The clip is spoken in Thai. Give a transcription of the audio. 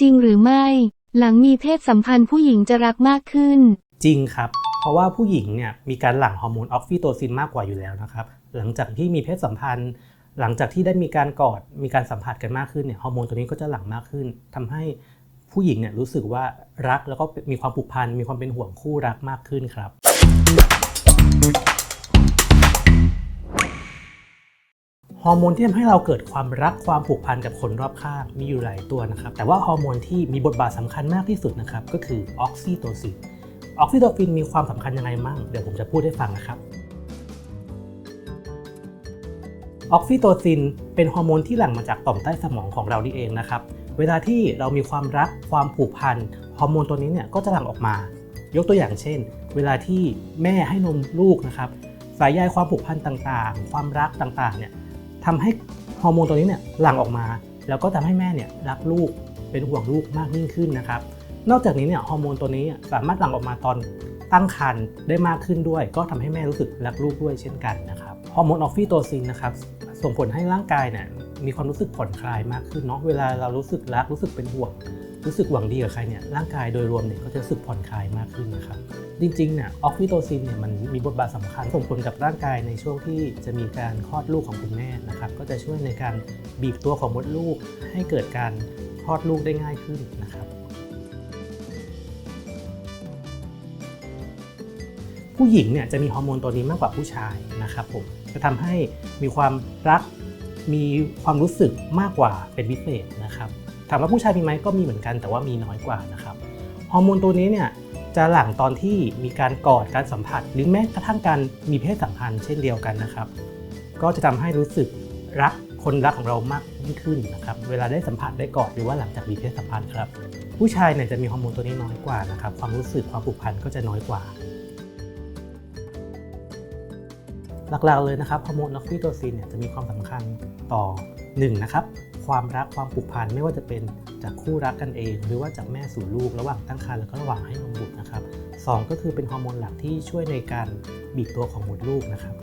จริงหรือไม่ หลังมีเพศสัมพันธ์ผู้หญิงจะรักมากขึ้น จริงครับ เพราะว่าผู้หญิงเนี่ยมีการหลั่งฮอร์โมนออกซิโตซินมากกว่าอยู่แล้วนะครับ หลังจากที่มีเพศสัมพันธ์ หลังจากที่ได้มีการกอด มีการสัมผัสกันมากขึ้นเนี่ย ฮอร์โมนตัวนี้ก็จะหลั่งมากขึ้นทำให้ผู้หญิงเนี่ยรู้สึกว่ารักแล้วก็มีความผูกพัน มีความเป็นห่วงคู่รักมากขึ้นครับ ฮอร์โมนที่ทำให้เราเกิดความรักความผูกพันกับคนรอบข้างมีอยู่หลายตัวนะครับ แต่ว่าฮอร์โมนที่มีบทบาทสำคัญมากที่สุดนะครับก็คือออกซิโตซิน ออกซิโตซินมีความสำคัญยังไงมั่งเดี๋ยวผมจะพูดให้ฟังนะครับ ออกซิโตซินเป็นฮอร์โมนที่หลั่งมาจากต่อมใต้สมองของเรานี่เองนะครับ เวลาที่เรามีความรักความผูกพันฮอร์โมนตัวนี้เนี่ยก็จะหลั่งออกมา ยกตัวอย่างเช่น เวลาที่แม่ให้นมลูกนะครับ สายใยความผูกพันต่างๆ ความรักต่างๆเนี่ย ทำให้ฮอร์โมนตัวนี้เนี่ยหลั่งออกมา แล้วก็ทำให้แม่เนี่ยรักลูกเป็นห่วงลูกมากยิ่งขึ้นนะครับ นอกจากนี้เนี่ยฮอร์โมนตัวนี้สามารถหลั่งออกมาตอนตั้งครรภ์ได้มากขึ้นด้วย ก็ทำให้แม่รู้สึกรักลูกด้วยเช่นกันนะครับฮอร์โมนออกฟิโตซินนะครับส่งผลให้ร่างกายเนี่ยมีความรู้สึกผ่อนคลายมากขึ้นเนาะเวลาเรารู้สึกรักรู้สึกเป็นห่วง รู้สึกหวังดีกับใครเนี่ยร่างกายโดยรวมเนี่ยก็จะรู้สึกผ่อนคลายมากขึ้นนะครับจริงๆเนี่ยออกซิโตซินเนี่ยมันมีบทบาทสำคัญส่งผลกับร่างกายในช่วงที่จะมีการคลอดลูกของคุณแม่นะครับก็จะช่วยในการบีบตัวของมดลูก ให้เกิดการคลอดลูกได้ง่ายขึ้นนะครับผู้หญิงเนี่ยจะมีฮอร์โมนตัวนี้มากกว่าผู้ชายนะครับผมจะทำให้มีความรักมีความรู้สึกมากกว่าเป็นพิเศษนะครับ ถามว่าผู้ชายมีไหมก็มีเหมือนกันแต่ว่ามีน้อยกว่านะครับฮอร์โมนตัวนี้เนี่ยจะหลั่งตอนที่มีการกอดการสัมผัส หรือแม้กระทั่งการมีเพศสัมพันธ์เช่นเดียวกันนะครับ ก็จะทำให้รู้สึกรักคนรักของเรามากยิ่งขึ้นนะครับเวลาได้สัมผัสได้กอดหรือว่าหลังจากมีเพศสัมพันธ์ครับผู้ชายเนี่ยจะมีฮอร์โมนตัวนี้น้อยกว่านะครับความรู้สึกความผูกพันก็จะน้อยกว่า หลักๆเลยนะครับฮอร์โมนออกซิโตซินเนี่ยจะมีความสำคัญต่อ1นะครับ ความรักความผูกพันไม่ว่าจะเป็นจากคู่รักกันเอง หรือว่าจากแม่สู่ลูกระหว่างตั้งครรภ์แล้วก็ระหว่างให้นมบุตรนะครับสองก็คือเป็นฮอร์โมนหลักที่ช่วยในการบีบตัวของมดลูกนะครับ